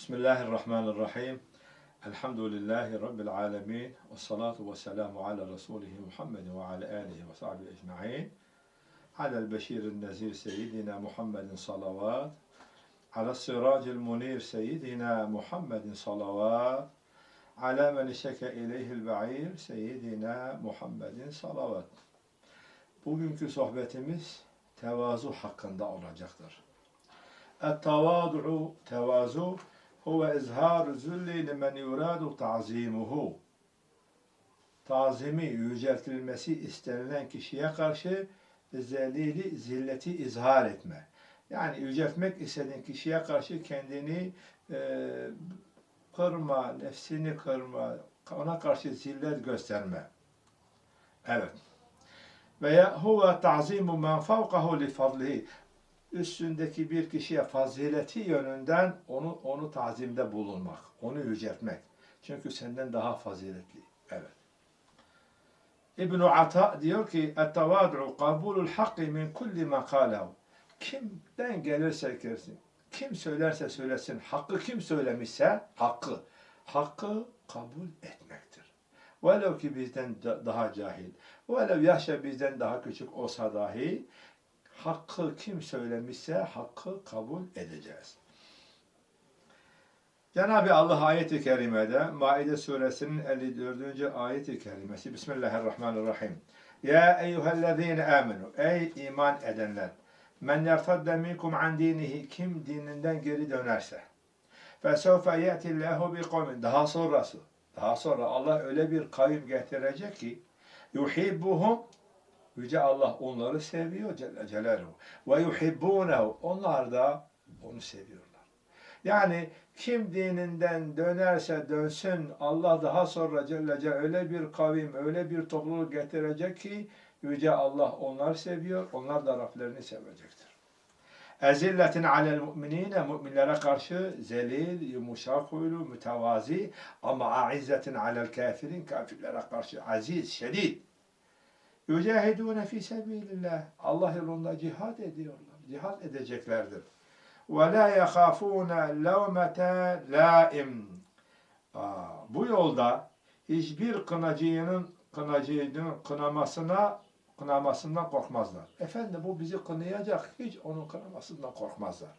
Bismillahirrahmanirrahim. Elhamdülillahi Rabbil alemin. Ve salatu ve selamu ala Resulihi Muhammed ve ala alihi ve sahbihi ecma'in. Alel beşirin nezir seyyidina Muhammedin salavat. Ala siracil munir seyyidina Muhammedin salavat. Ala men şeke ileyhil ba'ir seyyidina Muhammedin salavat. Bugünkü sohbetimiz tevazu hakkında olacaktır. Et-tavadu'u tevazu huve izhar zülli limen yuradu ta'zimuhu. Tazimi yüceltilmesi istenilen kişiye karşı zelili zilleti izhar etme. Yani yüceltmek istediğin kişiye karşı kendini e, kırma, nefsini kırma, ona karşı zillet gösterme. Evet. Veya huve ta'zimu men fevkahu li fadlihi üstündeki bir kişiye fazileti yönünden onu onu tazimde bulunmak, onu yüceltmek. Çünkü senden daha faziletli. Evet. İbn Ata diyor ki: "Et-tavadu kabulul hakki min kulli ma kalehu." Kimden gelirse gelsin, kim söylerse söylesin, hakkı kim söylemişse hakkı, hakkı kabul etmektir. Velev ki bizden daha cahil, velev yaşa bizden daha küçük olsa dahi hakkı kim söylemişse hakkı kabul edeceğiz. Cenab-ı Allah ayeti kerimede Maide suresinin 54. ayeti kerimesi Bismillahirrahmanirrahim. Ya eyyühellezine amenu ey iman edenler men yertadde minkum an dinihi kim dininden geri dönerse fesevfe ye'tillahu bi kavmin daha sonrası daha sonra Allah öyle bir kavim getirecek ki yuhibbuhum Yüce Allah onları seviyor Celle Celaluhu. Ve yuhibbunehu. Onlar da onu seviyorlar. Yani kim dininden dönerse dönsün Allah daha sonra Celle Celaluhu öyle bir kavim, öyle bir topluluk getirecek ki Yüce Allah onları seviyor, onlar da Rablerini sevecektir. Ezilletin alel mu'minine müminlere karşı zelil, yumuşak huylu, mütevazi ama aizzetin alel kafirin kafirlere karşı aziz, şedid. Yücahidûne fî sebîlillah. Allah yolunda cihad ediyorlar. Cihad edeceklerdir. Ve lâ yehâfûne levmete lâim. Bu yolda hiçbir kınacının kınacının kınamasına kınamasından korkmazlar. Efendim bu bizi kınayacak. Hiç onun kınamasından korkmazlar.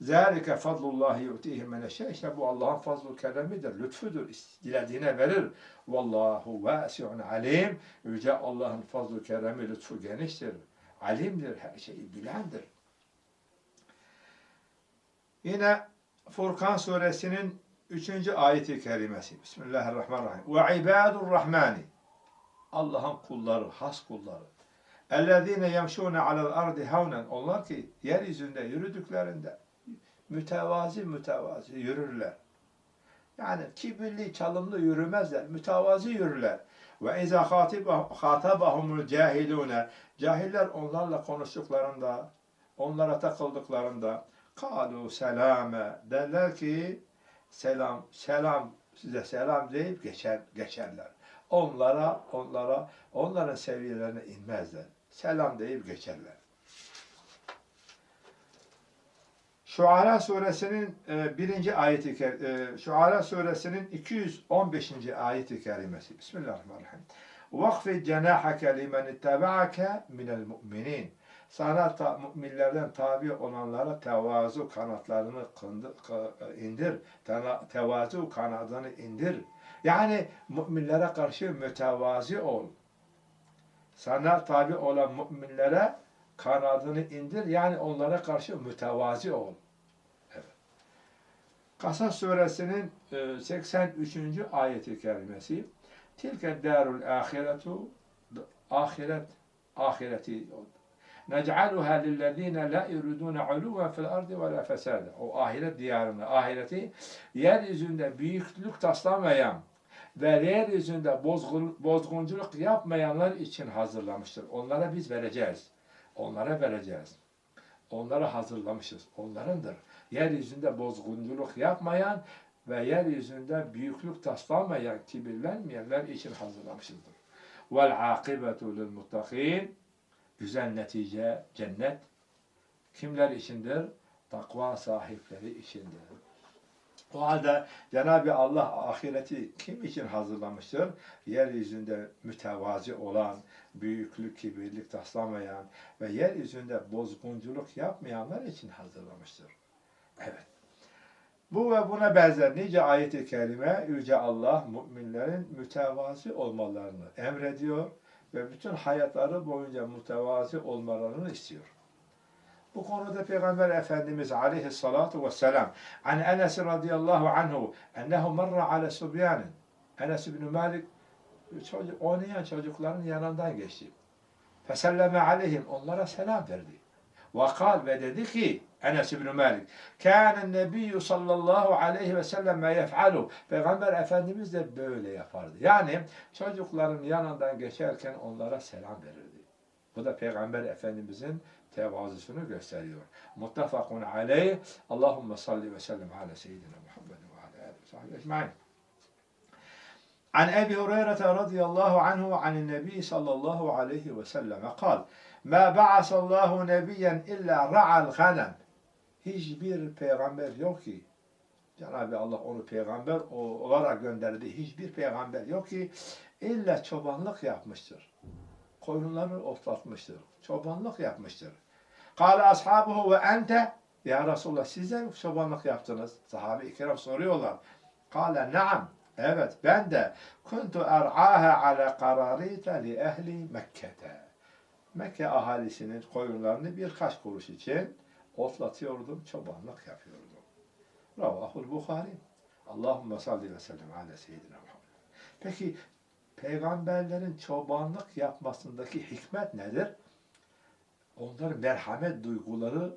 Zâlike fadlullahi yu'tihi men İşte bu Allah'ın fazlu keremidir, lütfudur. Dilediğine verir. Vallahu vâsi'un alim. Yüce Allah'ın fazlu keremi, lütfu geniştir. Alimdir, her şeyi bilendir. Yine Furkan suresinin 3. ayeti kerimesi. Bismillahirrahmanirrahim. Ve ibadur rahmani. Allah'ın kulları, has kulları. Ellezine yemşûne alel ardi havnen. Onlar ki yeryüzünde yürüdüklerinde mütevazi mütevazi yürürler. Yani kibirli, çalımlı yürümezler, mütevazi yürürler. Ve izâ hâtabahumul cahilûne Cahiller onlarla konuştuklarında, onlara takıldıklarında kalu selame derler ki selam, selam size selam deyip geçer, geçerler. Onlara, onlara, onların seviyelerine inmezler. Selam deyip geçerler. Şuara suresinin e, birinci ayeti e, Şuara suresinin 215. ayeti kerimesi. Bismillahirrahmanirrahim. Vakfi cenahake limen ittaba'ake minel mu'minin. Sana ta, müminlerden tabi olanlara tevazu kanatlarını kındı, indir. Tevazu kanadını indir. Yani müminlere karşı mütevazi ol. Sana tabi olan müminlere kanadını indir. Yani onlara karşı mütevazi ol. Kasas suresinin 83. E, ayeti kerimesi Tilke darul ahiretu ahiret ahireti nec'aluha lillezine la yuridune uluven fil ardi ve la fesade. O ahiret diyarını, ahireti yeryüzünde büyüklük taslamayan ve yeryüzünde bozgunculuk yapmayanlar için hazırlamıştır. Onlara biz vereceğiz. Onlara vereceğiz. Onlara hazırlamışız. Onlarındır yeryüzünde bozgunculuk yapmayan ve yeryüzünde büyüklük taslamayan, kibirlenmeyenler için hazırlamışızdır. Vel akibetu lil muttakin güzel netice cennet kimler içindir? Takva sahipleri içindir. O halde Cenab-ı Allah ahireti kim için hazırlamıştır? Yeryüzünde mütevazi olan, büyüklük, kibirlik taslamayan ve yeryüzünde bozgunculuk yapmayanlar için hazırlamıştır. Evet. Bu ve buna benzer nice ayet-i kerime Yüce Allah müminlerin mütevazi olmalarını emrediyor ve bütün hayatları boyunca mütevazi olmalarını istiyor. Bu konuda Peygamber Efendimiz aleyhissalatu vesselam an Enes radıyallahu anhu ennehu marra ala subyanin Enes bin Malik çocuk, oynayan çocukların yanından geçti. Feselleme aleyhim onlara selam verdi. Ve kal ve dedi ki Enes bin Malik kâne nebiyyü sallallahu aleyhi ve sellem yef'alu Peygamber Efendimiz de böyle yapardı. Yani çocukların yanından geçerken onlara selam verirdi. Bu da Peygamber Efendimizin tevazusunu gösteriyor. Muttefakun aleyh. Allahümme salli ve sellem ala seyyidina Muhammed ve ala alihi ve sahbihi ecmaîn. عن أبي هريرة رضي الله عنه عن النبي صلى الله عليه وسلم قال ما بعث الله نبيا إلا رعى الغنم hiçbir peygamber yok ki Cenab-ı Allah onu peygamber olarak gönderdi. Hiçbir peygamber yok ki illa çobanlık yapmıştır. Koyunları otlatmıştır. Çobanlık yapmıştır. Kale ashabuhu ve ente ya Resulallah siz de çobanlık yaptınız. Sahabe-i kiram soruyorlar. Kale naam. Evet ben de kuntu er'aha ala qararita li ehli Mekke'te. Mekke ahalisinin koyunlarını birkaç kuruş için otlatıyordum, çobanlık yapıyordum. Ravahul Bukhari. Allahümme salli ve sellem ala seyyidina Muhammed. Peki peygamberlerin çobanlık yapmasındaki hikmet nedir? Onların merhamet duyguları,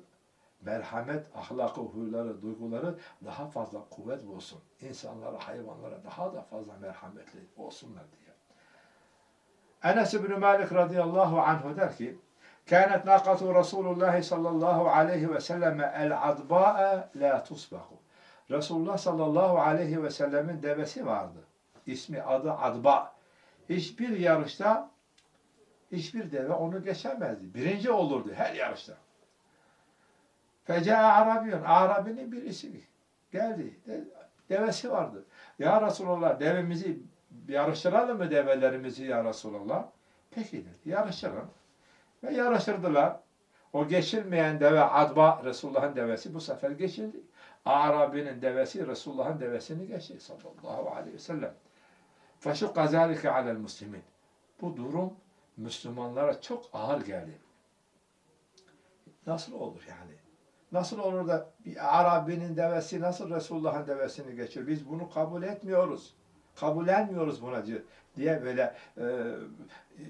merhamet ahlakı, huyları, duyguları daha fazla kuvvet bulsun. İnsanlara, hayvanlara daha da fazla merhametli olsunlar diye. Enes bin Malik radıyallahu anhu der ki, كانت ناقة رسول الله صلى الله عليه وسلم العضباء لا تسبق. Resulullah sallallahu aleyhi ve sellemin devesi vardı. İsmi adı Adba. Hiçbir yarışta hiçbir deve onu geçemezdi. Birinci olurdu her yarışta. Feca Arabiyun. Arabinin birisi geldi. De- Devesi vardı. Ya Resulallah devemizi yarıştıralım mı develerimizi ya Resulallah? Peki dedi. Yarıştırın. Ve yarıştırdılar. O geçilmeyen deve Adba Resulullah'ın devesi bu sefer geçildi. Arabi'nin devesi Resulullah'ın devesini geçti sallallahu aleyhi ve sellem. Feşukka zâlike alel muslimin. Bu durum Müslümanlara çok ağır geldi. Nasıl olur yani? Nasıl olur da bir Arabi'nin devesi nasıl Resulullah'ın devesini geçiyor? Biz bunu kabul etmiyoruz. Kabullenmiyoruz buna diye- diye böyle e,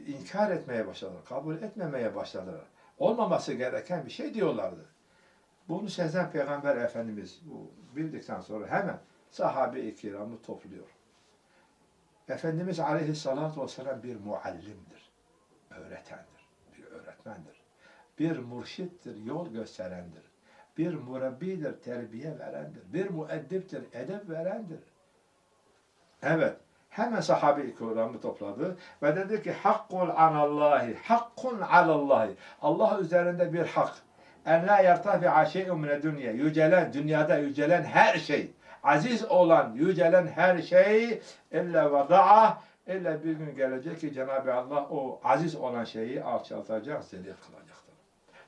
inkar etmeye başladılar. Kabul etmemeye başladılar. Olmaması gereken bir şey diyorlardı. Bunu sezen Peygamber Efendimiz bildikten sonra hemen sahabe-i kiramı topluyor. Efendimiz aleyhissalatu vesselam bir muallimdir. Öğretendir. Bir öğretmendir. Bir murşittir, yol gösterendir. Bir murabbidir, terbiye verendir. Bir müeddiptir, edep verendir. Evet. Hemen sahabe-i kiramı topladı ve dedi ki hakkul anallahi, hakkun alallahi. Allah üzerinde bir hak. En la yertafi'a şey'un mine dünya. Yücelen, dünyada yücelen her şey. Aziz olan, yücelen her şey illa vada'a illa bir gün gelecek ki Cenab-ı Allah o aziz olan şeyi alçaltacak, zelil kılacaktır.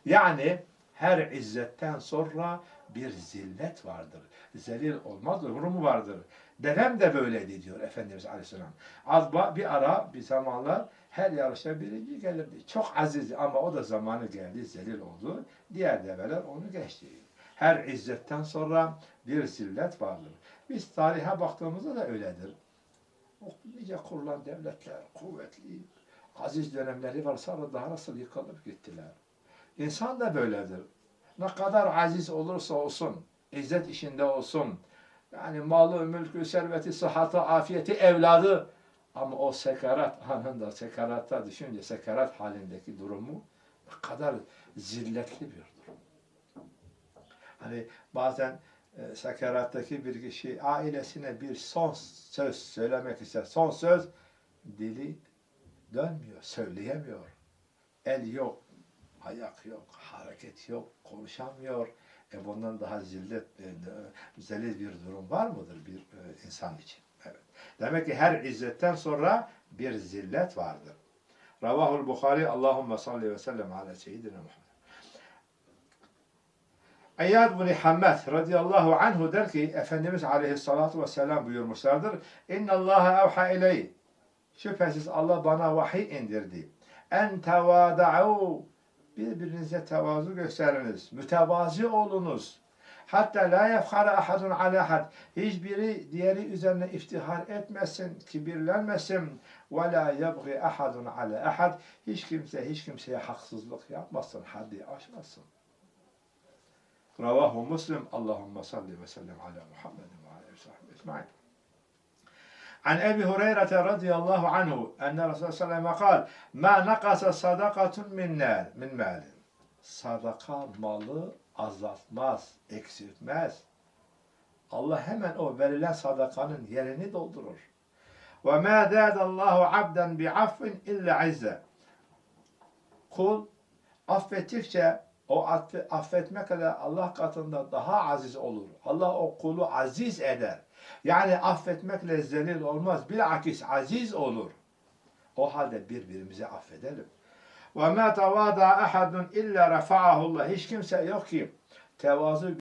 Yani her izzetten sonra bir zillet vardır. Zelil olmaz durumu vardır. Dedem de böyleydi diyor Efendimiz Aleyhisselam. Azba bir ara bir zamanlar her yarışta birinci gelirdi. Çok azizdi ama o da zamanı geldi, zelil oldu. Diğer develer onu geçti. Her izzetten sonra bir zillet vardır. Biz tarihe baktığımızda da öyledir. O nice kurulan devletler, kuvvetli, aziz dönemleri var sonra daha nasıl yıkılıp gittiler. İnsan da böyledir. Ne kadar aziz olursa olsun, izzet işinde olsun, yani malı, mülkü, serveti, sıhhatı, afiyeti, evladı. Ama o sekarat anında, sekaratta düşünce sekarat halindeki durumu ne kadar zilletli bir durum. Hani bazen e, sekarattaki bir kişi ailesine bir son söz söylemek ister. Son söz dili dönmüyor, söyleyemiyor. El yok, ayak yok, hareket yok, konuşamıyor. E bundan daha zillet, e, zelil bir durum var mıdır bir e, insan için? Evet. Demek ki her izzetten sonra bir zillet vardır. Ravahul Bukhari Allahumme salli ve sellem ala seyyidina Muhammed. Eyyad bin Hammed radıyallahu anhu der ki Efendimiz aleyhissalatu vesselam buyurmuşlardır. İnna Allaha evha iley. Şüphesiz Allah bana vahiy indirdi. En tevada'u. Birbirinize tevazu gösteriniz. Mütevazi olunuz. Hatta la yefhara ahadun ala ahad. Hiçbiri diğeri üzerine iftihar etmesin, kibirlenmesin. Ve la yebgi ahadun ala ahad. Hiç kimse hiç kimseye haksızlık yapmasın, haddi aşmasın. Ravahu Muslim. Allahümme salli ve sellem ala Muhammedin ve aleyhi ve sahbihi ecmaîn. عن أبي هريرة رضي الله عنه أن الرسول صلى الله عليه وسلم قال ما نقص صدقة من مال من مال sadaka malı azaltmaz, eksiltmez. Allah hemen o verilen sadakanın yerini doldurur. Ve ma zadallahu abden bi affin illa izze. Kul affettikçe o affe- affetmekle Allah katında daha aziz olur. Allah o kulu aziz eder. Yani affetmekle zelil olmaz. Bilakis aziz olur. O halde birbirimizi affedelim. Ma tavada ahadun illa rafa'ahu Allah. Hiç kimse yok ki tevazu